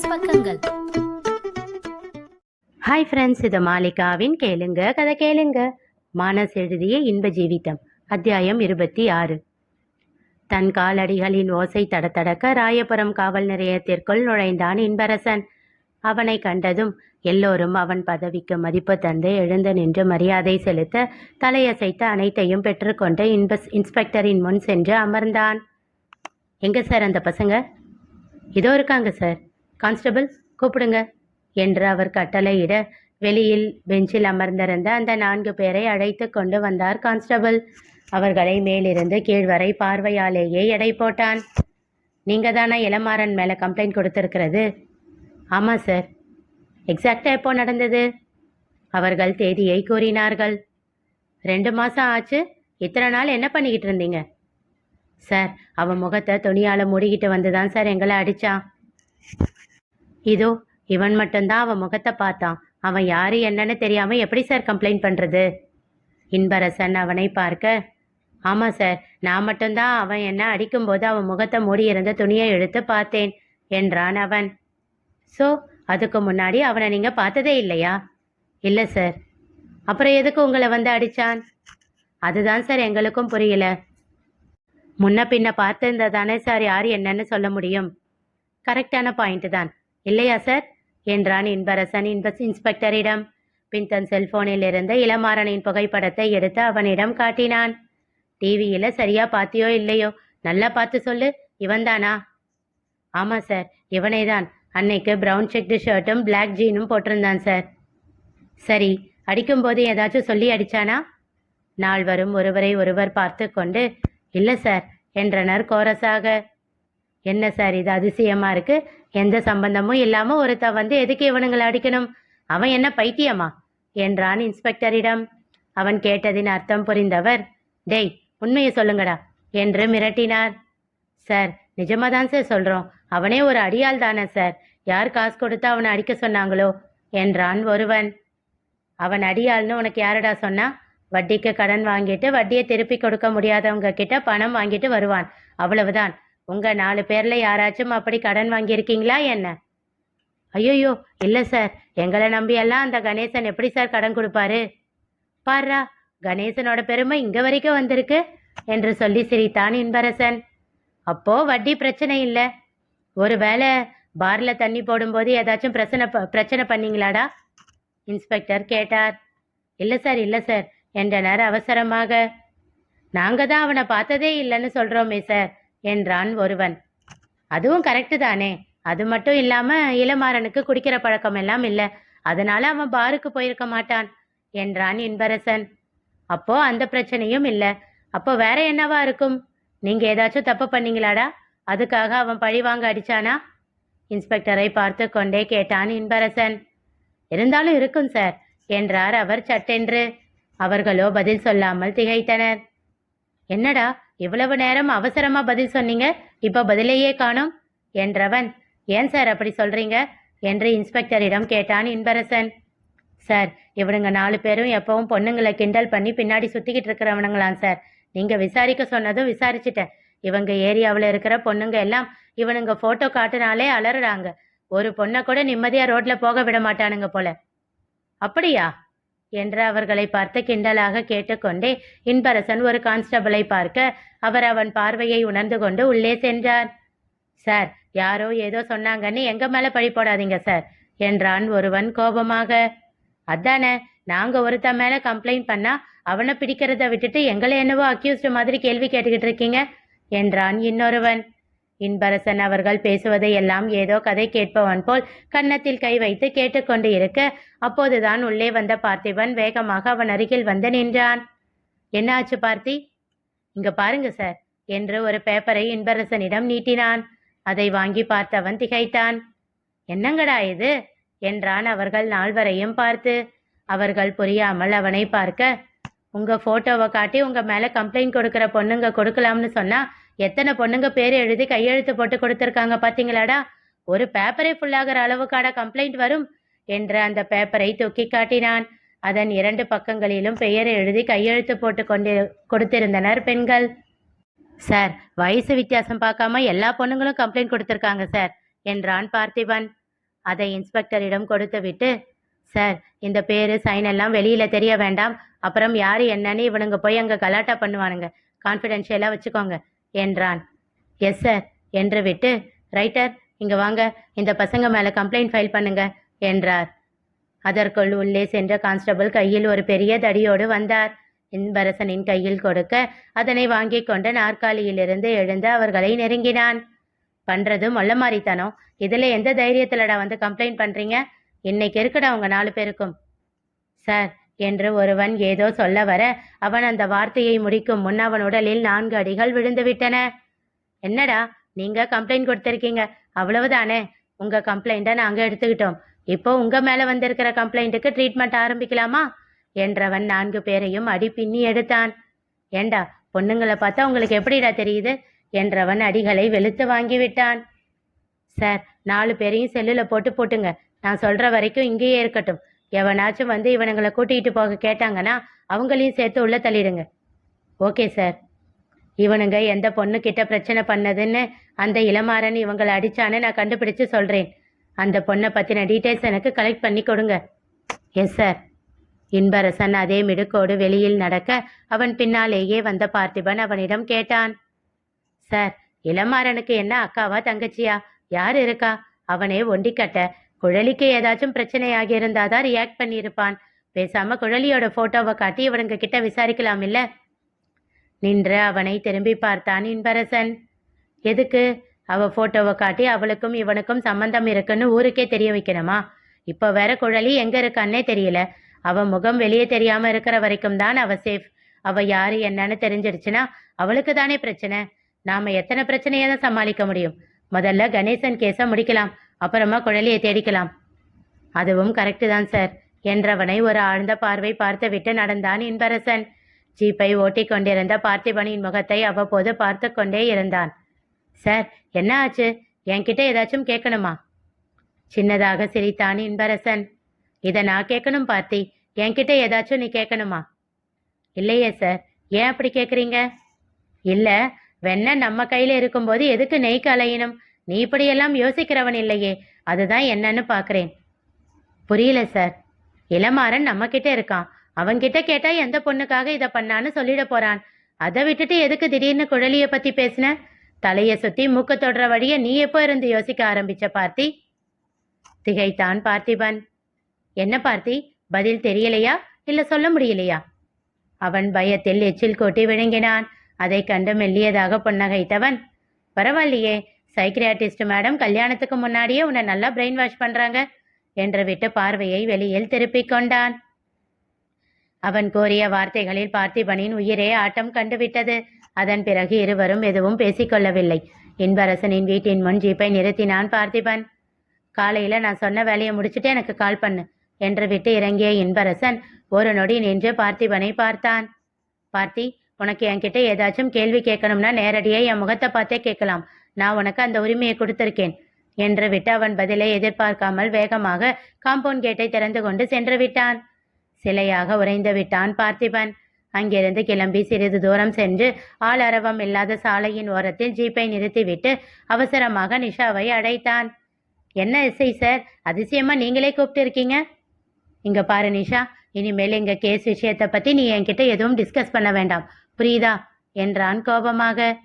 Business பக்கங்கள். Hi friends இது மாலிகாவின் கேளுங்க கதை கேளுங்க. மானஸ் எழுதிய இன்ப ஜீவிதம் அத்தியாயம் இருபத்தி ஆறு. தன் காலடிகளின் ஓசை தடத்தடக்க ராயபுரம் காவல் நிலையத்திற்குள் நுழைந்தான் இன்பரசன். அவனை கண்டதும் எல்லோரும் அவன் பதவிக்கு மதிப்பு தந்து எழுந்து நின்று மரியாதை செலுத்த தலையசைத்து அனைத்தையும் பெற்றுக்கொண்டு இன்பஸ் இன்ஸ்பெக்டரின் முன் சென்று அமர்ந்தான். எங்க சார் அந்த பசங்க? இதோ இருக்காங்க சார் கான்ஸ்டபிள் கூப்பிடுங்க என்று அவர் கட்டளையிட வெளியில் பெஞ்சில் அமர்ந்திருந்த அந்த நான்கு பேரை அழைத்து கொண்டு வந்தார் கான்ஸ்டபிள். அவர்களை மேலிருந்து கீழ்வரை பார்வையாலேயே எடை போட்டான். நீங்க தானே இளமாறன் மேலே கம்ப்ளைண்ட் கொடுத்துருக்கிறது? ஆமாம் சார் எக்ஸாக்டாக எப்போ நடந்தது? அவர்கள் தேதியை கூறினார்கள். ரெண்டு மாதம் ஆச்சு. இத்தனை நாள் என்ன பண்ணிக்கிட்டு இருந்தீங்க? சார் அவன் முகத்தை துணியால் மூடிக்கிட்டு வந்து தான் சார் எங்களை அடித்தான் இதோ இவன் மட்டும்தான் அவன் முகத்தை பார்த்தான். அவன் யாரு என்னன்னு தெரியாம எப்படி சார் கம்ப்ளைண்ட் பண்றது? இன்பரசன் அவனை பார்க்க ஆமா சார் நான் மட்டும்தான் அவன் என்ன அடிக்கும்போது அவன் முகத்தை மூடியிருந்த துணியை எடுத்து பார்த்தேன் என்றான் அவன். ஸோ அதுக்கு முன்னாடி அவனை நீங்க பார்த்ததே இல்லையா? இல்லை சார் அப்புறம் எதுக்கு உங்களை வந்து அடிச்சான்? அதுதான் சார் எங்களுக்கும் புரியல. முன்ன பின்ன பார்த்திருந்தா தானே சார் யார் என்னன்னு சொல்ல முடியும்? கரெக்டான பாயிண்ட் தான். இல்லையா சார்? என்றான் இன்பரசன் இன்ப இன்ஸ்பெக்டரிடம். பின் தன் செல்போனில் இருந்த இளமாறனின் புகைப்படத்தை எடுத்து அவனிடம் காட்டினான். டிவியில சரியா பாத்தியோ இல்லையோ? நல்லா பார்த்து சொல்லு இவன்தானா ஆமா சார் இவனே தான். அன்னைக்கு ப்ரௌன் செக்டு ஷர்ட்டும் பிளாக் ஜீனும் போட்டிருந்தான் சார். சரி அடிக்கும்போது ஏதாச்சும் சொல்லி அடிச்சானா? நால்வரும் ஒருவரை ஒருவர் பார்த்து கொண்டு இல்லை சார் என்றனர் கோரஸாக என்ன சார் இது அதிசயமா இருக்கு? எந்த சம்பந்தமும் இல்லாம ஒருத்த வந்து எதுக்கு இவனுங்களை அடிக்கணும்? அவன் என்ன பைத்தியமா? என்றான் இன்ஸ்பெக்டரிடம். அவன் கேட்டதின் அர்த்தம் புரிந்தவர் டேய் உண்மையை சொல்லுங்கடா என்று மிரட்டினார். சார் நிஜமா தான் சார் சொல்றோம். அவனே ஒரு அடியாள் தானே சார். யார் காசு கொடுத்து அவனை அடிக்க சொன்னாங்களோ? என்றான் ஒருவன். அவன் அடியாள்னு உனக்கு யாருடா சொன்னா? வட்டிக்கு கடன் வாங்கிட்டு வட்டியை திருப்பி கொடுக்க முடியாதவங்க கிட்ட பணம் வாங்கிட்டு வருவான். அவ்வளவுதான். உங்க நாலு பேர்ல யாராச்சும் அப்படி கடன் வாங்கியிருக்கீங்களா என்ன? ஐயோயோ இல்லை சார் எங்களை நம்பியெல்லாம் அந்த கணேசன் எப்படி சார் கடன் கொடுப்பாரு? பாரா கணேசனோட பெருமை இங்க வரைக்கும் வந்திருக்கு என்று சொல்லி சிரித்தான் இன்பரசன். அப்போ வட்டி பிரச்சனை இல்லை. ஒருவேளை பார்ல தண்ணி போடும்போது ஏதாச்சும் பிரச்சனை ப- பிரச்சனை பண்ணீங்களாடா? இன்ஸ்பெக்டர் கேட்டார். இல்லை சார் இல்லை சார் என்றனர் அவசரமாக. நாங்க தான் அவனை பார்த்ததே இல்லைன்னு சொல்றோமே சார் என்றான் ஒருவன். அதுவும் கரெக்டு தானே. அது மட்டும் இல்லாம இளமாறனுக்கு குடிக்கிற பழக்கம் எல்லாம் இல்லை. அதனால அவன் பாருக்கு போயிருக்க மாட்டான் என்றான் இன்பரசன். அப்போ அந்த பிரச்சனையும் இல்லை. அப்போ வேற என்னவா இருக்கும்? நீங்க ஏதாச்சும் தப்பு பண்ணீங்களாடா? அதுக்காக அவன் பழி வாங்க அடிச்சானா? இன்ஸ்பெக்டரை பார்த்து கொண்டே கேட்டான் இன்பரசன். இருந்தாலும் இருக்கும் சார் என்றார் அவர் சட்டென்று. அவர்களோ பதில் சொல்லாமல் திகைத்தனர். என்னடா இவ்வளவு நேரம் அவசரமா பதில் சொன்னீங்க. இப்போ பதிலையே காணோம். என்றவன் ஏன் சார் அப்படி சொல்றீங்க? என்று இன்ஸ்பெக்டரிடம் கேட்டான் இன்பரசன். சார் இவனுங்க நாலு பேரும் எப்பவும் பொண்ணுங்களை கிண்டல் பண்ணி பின்னாடி சுத்திக்கிட்டு இருக்கிறவனுங்களாம் சார். நீங்க விசாரிக்க சொன்னதும் விசாரிச்சுட்டேன். இவங்க ஏரியாவில் இருக்கிற பொண்ணுங்க எல்லாம் இவனுங்க போட்டோ காட்டுனாலே அலறாங்க ஒரு பொண்ணை கூட நிம்மதியா ரோட்ல போக விட மாட்டானுங்க போல. அப்படியா? என்று அவர்களை பார்த்து கிண்டலாக கேட்டுக்கொண்டே இன்பரசன் ஒரு கான்ஸ்டபிளை பார்க்க அவர் அவன் பார்வையை உணர்ந்து கொண்டு உள்ளே சென்றார். சார் யாரோ ஏதோ சொன்னாங்கன்னு எங்க மேல பழி போடாதீங்க சார் என்றான் ஒருவன் கோபமாக. அதானே நாங்க ஒருத்தன் மேல கம்ப்ளைண்ட் பண்ணா அவனை பிடிக்கிறத விட்டுட்டு எங்களை என்னவோ அக்யூஸ்ட் மாதிரி கேள்வி கேட்டுக்கிட்டு இருக்கீங்க என்றான் இன்னொருவன். இன்பரசன் அவர்கள் பேசுவதை எல்லாம் ஏதோ கதை கேட்பவன் போல் கன்னத்தில் கை வைத்து கேட்டுக்கொண்டு இருக்க அப்போதுதான் உள்ளே வந்த பார்த்திபன் வேகமாக அவன் அருகில் வந்து நின்றான். என்ன ஆச்சு பார்த்தி? இங்க பாருங்க சார் என்று ஒரு பேப்பரை இன்பரசனிடம் நீட்டினான். அதை வாங்கி பார்த்தவன் திகைத்தான். என்னங்கடா இது? என்றான் அவர்கள் நால்வரையும் பார்த்து. அவர்கள் புரியாமல் அவனை பார்க்க உங்க போட்டோவை காட்டி உங்க மேல கம்ப்ளைண்ட் கொடுக்கிற பொண்ணுங்க கொடுக்கலாம்னு சொன்னா எத்தனை பொண்ணுங்க பேர் எழுதி கையெழுத்து போட்டு கொடுத்துருக்காங்க பாத்தீங்களாடா? ஒரு பேப்பரே ஃபுல்லாகிற அளவுக்கான கம்ப்ளைண்ட் வரும் என்ற அந்த பேப்பரை தூக்கி காட்டினான். அதன் இரண்டு பக்கங்களிலும் பெயரை எழுதி கையெழுத்து போட்டு கொண்டு கொடுத்திருந்தனர் பெண்கள். சார் வயசு வித்தியாசம் பார்க்காம எல்லா பொண்ணுங்களும் கம்ப்ளைண்ட் கொடுத்துருக்காங்க சார் என்றான் பார்த்திபன். அதை இன்ஸ்பெக்டரிடம் கொடுத்துவிட்டு சார் இந்த பேரு சைன் எல்லாம் வெளியில தெரிய வேண்டாம். அப்புறம் யாரு என்னன்னு இவனுங்க போய் அங்க கலாட்டா பண்ணுவானுங்க. கான்ஃபிடென்ஷியலா வச்சுக்கோங்க. என்றான். எஸ் சார் என்று விட்டு ரைட்டர் இங்க வாங்க இந்த பசங்க மேல கம்ப்ளைண்ட் ஃபைல் பண்ணுங்க என்றார். அதற்குள் உள்ளே சென்ற கான்ஸ்டபிள் கையில் ஒரு பெரிய தடியோடு வந்தார். இன்பரசனின் கையில் கொடுக்க அதனை வாங்கிக் கொண்ட நாற்காலியிலிருந்து எழுந்து அவர்களை நெருங்கினான். பண்றது மொல்ல மாதிரித்தானோ இதுல எந்த தைரியத்துலடா வந்து கம்ப்ளைண்ட் பண்றீங்க? இன்னைக்கு இருக்குடா உங்க நாலு பேருக்கும். சார் என்று ஒருவன் ஏதோ சொல்ல வர அவன் அந்த வார்த்தையை முடிக்கும் முன் அவன் உடலில் நான்கு அடிகள் விழுந்து விட்டன. என்னடா நீங்க கம்ப்ளைண்ட் கொடுத்திருக்கீங்க. அவ்வளவுதானே? உங்க கம்ப்ளைண்ட்டை நாங்க எடுத்துக்கிட்டோம். இப்போ உங்க மேல வந்திருக்கிற கம்ப்ளைண்ட்டுக்கு ட்ரீட்மெண்ட் ஆரம்பிக்கலாமா? என்றவன் நான்கு பேரையும் அடி பின்னி எடுத்தான். ஏண்டா பொண்ணுங்களை பார்த்தா உங்களுக்கு எப்படிடா தெரியுது? என்றவன் அடிகளை வெளுத்து வாங்கி விட்டான். சார் நாலு பேரையும் செல்லுல போட்டு போட்டுங்க. நான் சொல்ற வரைக்கும் இங்கேயே இருக்கட்டும். எவனாச்சும் வந்து இவனுங்களை கூட்டிகிட்டு போக கேட்டாங்கன்னா அவங்களையும் சேர்த்து உள்ள தள்ளிடுங்க. Okay sir. இவனுங்க எந்த பொண்ணு கிட்ட பிரச்சனை பண்ணதுன்னு அந்த இளமாறன் இவங்களை அடிச்சான்னு நான் கண்டுபிடிச்சு சொல்கிறேன் அந்த பொண்ணை பற்றின டீட்டெயில்ஸ் எனக்கு கலெக்ட் பண்ணி கொடுங்க. Yes sir. இன்பரசன் அதே மிடுக்கோடு வெளியில் நடக்க அவன் பின்னாலேயே வந்த பார்த்திபன் அவனிடம் கேட்டான். சார் இளமாறனுக்கு என்ன அக்காவா தங்கச்சியா? யார் இருக்கா? அவனே ஒண்டிக்கட்ட குழலிக்கு ஏதாச்சும் பிரச்சனையாகி இருந்தாதான் ரியாக்ட் பண்ணியிருப்பான்? பேசாம குழலியோட போட்டோவை காட்டி இவனுங்க கிட்ட விசாரிக்கலாம் இல்ல? நின்று அவனை திரும்பி பார்த்தான் இன்பரசன். எதுக்கு? அவ போட்டோவை காட்டி அவளுக்கும் இவனுக்கும் சம்பந்தம் இருக்குன்னு ஊருக்கே தெரிய வைக்கணுமா? இப்போ வேற குழலி எங்க இருக்கான்னே தெரியல. அவ முகம் வெளியே தெரியாம இருக்கிற வரைக்கும் தான் அவ சேஃப் அவ யாரு என்னன்னு தெரிஞ்சிருச்சுன்னா அவளுக்கு தானே பிரச்சனை. நாம எத்தனை பிரச்சனையை தான் சமாளிக்க முடியும்? முதல்ல கணேசன் கேஸை முடிக்கலாம். அப்புறமா குழலியை தேடிக்கலாம். அதுவும் கரெக்டு தான் சார் என்றவனை ஒரு ஆழ்ந்த பார்வை பார்த்துவிட்டு நடந்தான் இன்பரசன். ஜீப்பை ஓட்டிக் கொண்டிருந்த பார்த்திபனின் முகத்தை அவ்வப்போது பார்த்து கொண்டே இருந்தான். சார் என்ன ஆச்சு? என்கிட்ட ஏதாச்சும் கேட்கணுமா? சின்னதாக சிரித்தான் இன்பரசன். இதை நான் கேட்கணும் பார்த்தி. என்கிட்ட ஏதாச்சும் நீ கேட்கணுமா? இல்லையே சார் ஏன் அப்படி கேட்குறீங்க? இல்லை வெண்ணெய் நம்ம கையில் இருக்கும்போது எதுக்கு நெய் கலையணும்? நீ இப்படியெல்லாம் யோசிக்கிறவன் இல்லையே. அதுதான் என்னன்னு பார்க்குறேன் புரியல சார். இளமாறன் நம்மக்கிட்ட இருக்கான். அவன்கிட்ட கேட்டா எந்த பொண்ணுக்காக இதை பண்ணான்னு சொல்லிட போறான். அதை விட்டுட்டு எதுக்கு திடீர்னு குழலிய பத்தி பேசின? தலைய சுத்தி மூக்க தொடுற வழிய நீ எப்போ இருந்து யோசிக்க ஆரம்பிச்ச பார்த்தி? திகைத்தான் பார்த்திபன். என்ன பார்த்தி? பதில் தெரியலையா? இல்ல சொல்ல முடியலையா? அவன் பயத்தில் எச்சில் கொட்டி விழுங்கினான். அதை கண்டு மெல்லியதாக புன்னகைத்தவன் பரவாயில்லையே சைக்கிரியாட்டிஸ்ட் மேடம் கல்யாணத்துக்கு முன்னாடியே உன்னை நல்லா பிரெயின் வாஷ் பண்றாங்க என்று விட்டு பார்வையை வெளியில் திருப்பிக் கொண்டான். அவன் கோரிய வார்த்தைகளில் பார்த்திபனின் உயிரே ஆட்டம் கண்டுவிட்டது. அதன் பிறகு இருவரும் எதுவும் பேசிக்கொள்ளவில்லை இன்பரசனின் வீட்டின் முன் ஜீப்பை நிறுத்தினான் பார்த்திபன். காலையில நான் சொன்ன வேலையை முடிச்சுட்டு எனக்கு கால் பண்ணு என்று விட்டு இறங்கிய இன்பரசன் ஒரு நொடி நின்று பார்த்திபனை பார்த்தான். பார்த்தி உனக்கு என்கிட்ட ஏதாச்சும் கேள்வி கேட்கணும்னா நேரடியாக என் முகத்தை பார்த்தே கேட்கலாம். நான் உனக்கு அந்த உரிமையை கொடுத்திருக்கேன். என்று விட்டு அவன் பதிலை எதிர்பார்க்காமல் வேகமாக காம்பவுண்ட் கேட்டை திறந்து கொண்டு சென்று விட்டான். சிலையாக உறைந்து விட்டான் பார்த்திபன். அங்கிருந்து கிளம்பி சிறிது தூரம் சென்று ஆள் அரவம் இல்லாத சாலையின் ஓரத்தில் ஜீப்பை நிறுத்திவிட்டு அவசரமாக நிஷாவை அடைத்தான். என்ன இசை சார்? அதிசயமா நீங்களே கூப்பிட்டு இருக்கீங்க இங்க பாரு நிஷா இனிமேல் எங்க கேஸ் விஷயத்தை பத்தி நீ என்கிட்ட எதுவும் டிஸ்கஸ் பண்ண வேண்டாம். புரியுதா? என்றான் கோபமாக.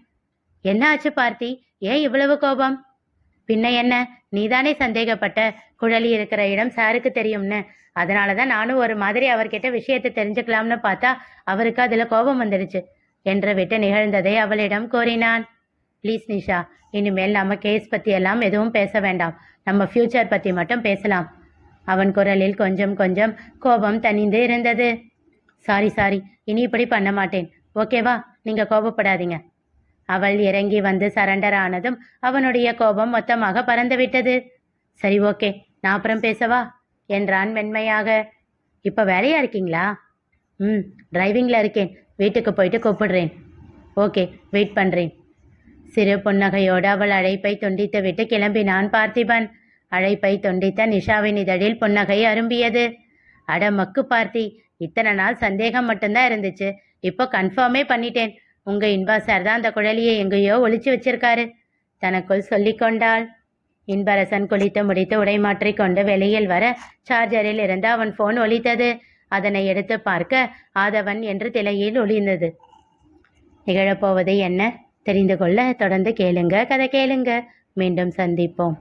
என்ன ஆச்சு பார்த்தி? ஏன் இவ்வளவு கோபம்? பின்ன என்ன? நீதானே சந்தேகப்பட்ட? குழலி இருக்கிற இடம் சாருக்கு தெரியும்னு. அதனாலதான் நானும் ஒரு மாதிரி அவர்கிட்ட விஷயத்தை தெரிஞ்சுக்கலாம்னு பார்த்தா அவருக்கு அதில் கோபம் வந்துடுச்சு என்று விட்டு நிகழ்ந்ததை அவளிடம் கூறினான். ப்ளீஸ் நிஷா இனிமேல் நம்ம கேஸ் பற்றி எல்லாம் எதுவும் பேச வேண்டாம். நம்ம ஃபியூச்சர் பற்றி மட்டும் பேசலாம். அவன் குரலில் கொஞ்சம் கொஞ்சம் கோபம் தனிந்து இருந்தது. சாரி சாரி இனி இப்படி பண்ண மாட்டேன். ஓகேவா? நீங்க கோபப்படாதீங்க. அவள் இறங்கி வந்து சரண்டர் ஆனதும் அவனுடைய கோபம் மொத்தமாக பறந்துவிட்டது சரி ஓகே. நான் அப்புறம் பேசவா? என்றான் மென்மையாக. இப்போ வேலையா இருக்கீங்களா? ம் டிரைவிங்கில் இருக்கேன். வீட்டுக்கு போயிட்டு கூப்பிடுறேன். ஓகே வெயிட் பண்ணுறேன் சிறு புன்னகையோடு அவள் அழைப்பை துண்டித்து விட்டு கிளம்பினான் பார்த்திபன். அழைப்பை துண்டித்த நிஷாவின் இதழில் புன்னகை அரும்பியது. அட மக்கு பார்த்தி இத்தனை நாள் சந்தேகம் மட்டும்தான் இருந்துச்சு. இப்போ கன்ஃபார்மே பண்ணிட்டேன். உங்கள் இன்பா சார் தான் அந்த குழலியை எங்கேயோ ஒழிச்சு வச்சிருக்காரு. தனக்குள் சொல்லிக்கொண்டாள் இன்பரசன் குளித்து முடித்து உடை மாற்றிக்கொண்டு வெளியில் வர சார்ஜரில் இருந்து அவன் ஃபோன் ஒலித்தது. அதனை எடுத்து பார்க்க ஆதவன் என்று திலையில் ஒளிந்தது. நிகழப்போவது என்ன? தெரிந்து கொள்ள தொடர்ந்து கேளுங்க. கதை கேளுங்க. மீண்டும் சந்திப்போம்.